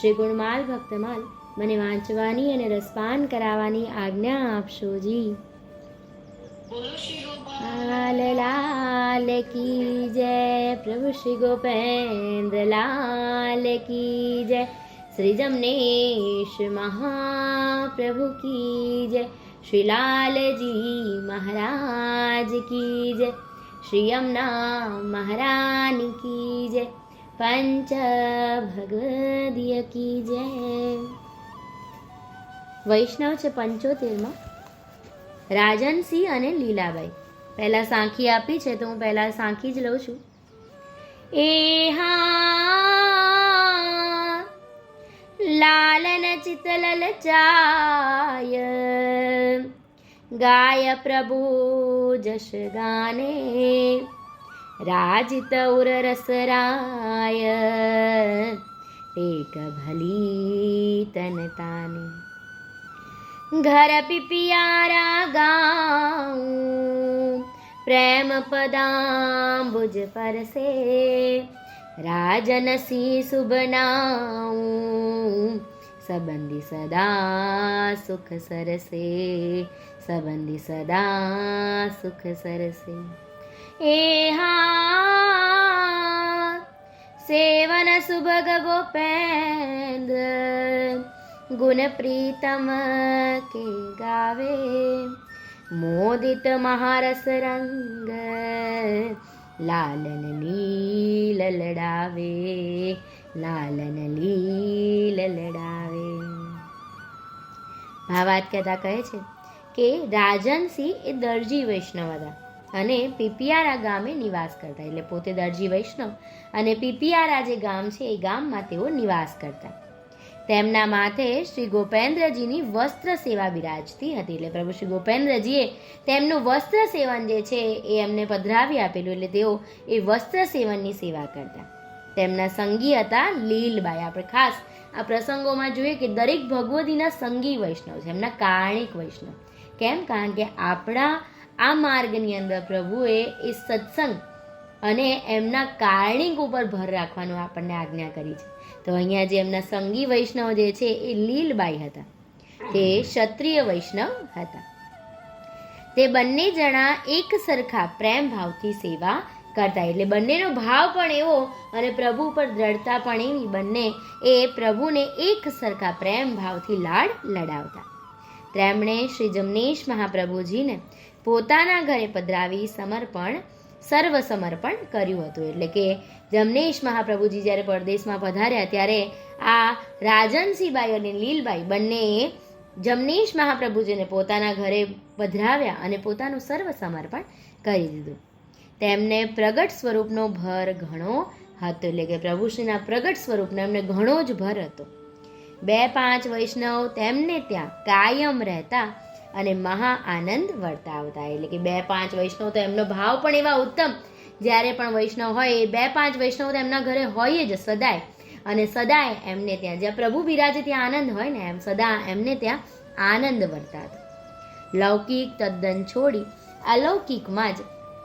શ્રી ગુણમાલ ભક્તમાલ મને વાંચવાની અને રસપાન કરાવવાની આજ્ઞા આપશો જી. લાલ લાલ કી જય પ્રભુ શ્રી ગોપેન્દ્ર, લાલ કી જય શ્રી જમનેશ મહાપ્રભુ કી જય શ્રી લાલજી મહારાજ કી જય શ્રી યમુના મહારાની કી જય પંચ ભગવદીય કી જય. વૈષ્ણવ છે પંચોતેરમાં. રાજનસિંહ અને લીલાબાઈ. પહેલાં સાંખી આપી છે તો હું પહેલાં સાંખી જ લઉં છું. એ હા, લાલન ચિતલલ ચાય. ગાય પ્રભુ જશ ગાને. રાજિત ઉર રસરાય ટેક ભલી તન તાને ઘર પિપિયારા ગાઉં પ્રેમ પદાંબુજ પરસે રાજન સિંહ સુબનાઉં સંબંધી સદા સુખ સરસે સંબંધી સદા સુખ સેવન સુભગ ગોપેન્દ્ર ગુણ પ્રીતમ કે ગાવે મોદિત મહારસ રંગ લાલન લીલ લડાવે ભાવાત કહેતા કહે છે કે રાજનસિંહ એ દરજી વૈષ્ણવ હતા. અને પીપીયારા ગામે નિવાસ કરતા, એટલે પોતે દરજી વૈષ્ણવ. અને પીપીયારા જે ગામ છે, એ ગામમાં તેઓ નિવાસ કરતા. તેમના માથે શ્રી ગોપેન્દ્રજીની વસ્ત્ર સેવા બિરાજતી હતી, એટલે પ્રભુ શ્રી ગોપેન્દ્રજીએ તેમનું વસ્ત્ર સેવન જે છે, એ એમને પધરાવી આપેલું, એટલે તેઓ એ વસ્ત્ર સેવનની સેવા કરતા. તેમના સંગી હતા લીલબાઈ. આપણે ખાસ આ પ્રસંગોમાં જોઈએ કે દરેક ભગવતીના સંગી વૈષ્ણવ છે, એમના કારણિક વૈષ્ણવ. કેમ? કારણ કે આપણા આ માર્ગની અંદર પ્રભુએ એ સત્સંગ અને એમના કારણિક ઉપર ભર રાખવાનું આપણને આજ્ઞા કરી છે. તો અહીંયા જે એમના સંગી વૈષ્ણવ જે છે એ લીલબાઈ હતા. તે ક્ષત્રિય વૈષ્ણવ હતા. તે બંને જણા એક સરખા પ્રેમ ભાવથી સેવા કરતા. એટલે બંનેનો ભાવ પણ એવો અને પ્રભુ પર દ્રઢતા પણ એવી બંને એ પ્રભુને એક સરખા પ્રેમ ભાવથી લાડ લડાવતા. તેમણે શ્રી જમનેશ મહાપ્રભુજીને પોતાના ઘરે પધરાવી સમર્પણ સર્વ સમર્પણ કર્યું હતું. એટલે કે જમનેશ મહાપ્રભુજી જ્યારે પરદેશમાં પધાર્યા ત્યારે આ રાજનસિંહભાઈ અને લીલબાઈ બંનેએ જમનેશ મહાપ્રભુજીને પોતાના ઘરે પધરાવ્યા અને પોતાનું સર્વ સમર્પણ કરી દીધું. તેમને પ્રગટ સ્વરૂપનો ભર ઘણો હતો. એટલે કે પ્રભુશ્રીના પ્રગટ સ્વરૂપનો એમને ઘણો જ ભર હતો. બે પાંચ વૈષ્ણવ તેમને ત્યાં કાયમ રહેતા અને મહા આનંદ વર્તાવતા. એટલે કે બે પાંચ વૈષ્ણવ તો એમનો ભાવ પણ એવા ઉત્તમ. જ્યારે પણ વૈષ્ણવ હોય, એ બે પાંચ વૈષ્ણવ તો એમના ઘરે હોય જ સદાય. અને સદાય એમને ત્યાં, જ્યાં પ્રભુ બિરાજે ત્યાં આનંદ હોય ને, એમ સદા એમને ત્યાં આનંદ વર્તાતો. લૌકિક તદ્દન છોડી અલૌકિકમાં જ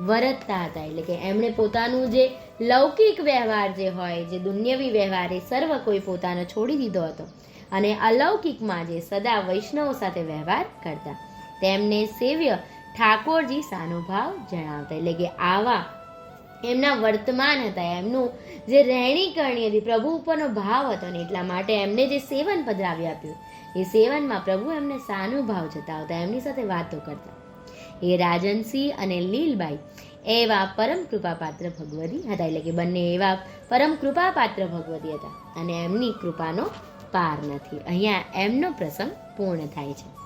વરતતા. હતા એટલે કે એમણે પોતાનું જે લૌકિક વ્યવહાર જે હોય, જે દુન્યવી વ્યવહાર, એ સર્વ કોઈ પોતાનો છોડી દીધો હતો. અને અલૌકિકમાં જે સદા વૈષ્ણવો સાથે વ્યવહાર કરતા. તેમને સેવ્ય ઠાકોરજી સાનુભાવ જણાવતા, એટલે કે આવા એમના વર્તમાન હતા, એમનું જે રહેણી કરણી હતી, પ્રભુ ઉપરનો ભાવ હતો ને એટલા માટે એમને જે સેવન પધરાવી આપ્યું, એ સેવનમાં પ્રભુ એમને સાનુભાવ જતાવતા, એમની સાથે વાતો કરતા. એ રાજનસિંહ અને લીલબાઈ એવા પરમ કૃપાપાત્ર ભગવતી હતા, એટલે કે બંને એવા પરમ કૃપાપાત્ર ભગવતી હતા, અને એમની કૃપાનો પાર નથી. અહીંયા એમનો પ્રસંગ પૂર્ણ થાય છે.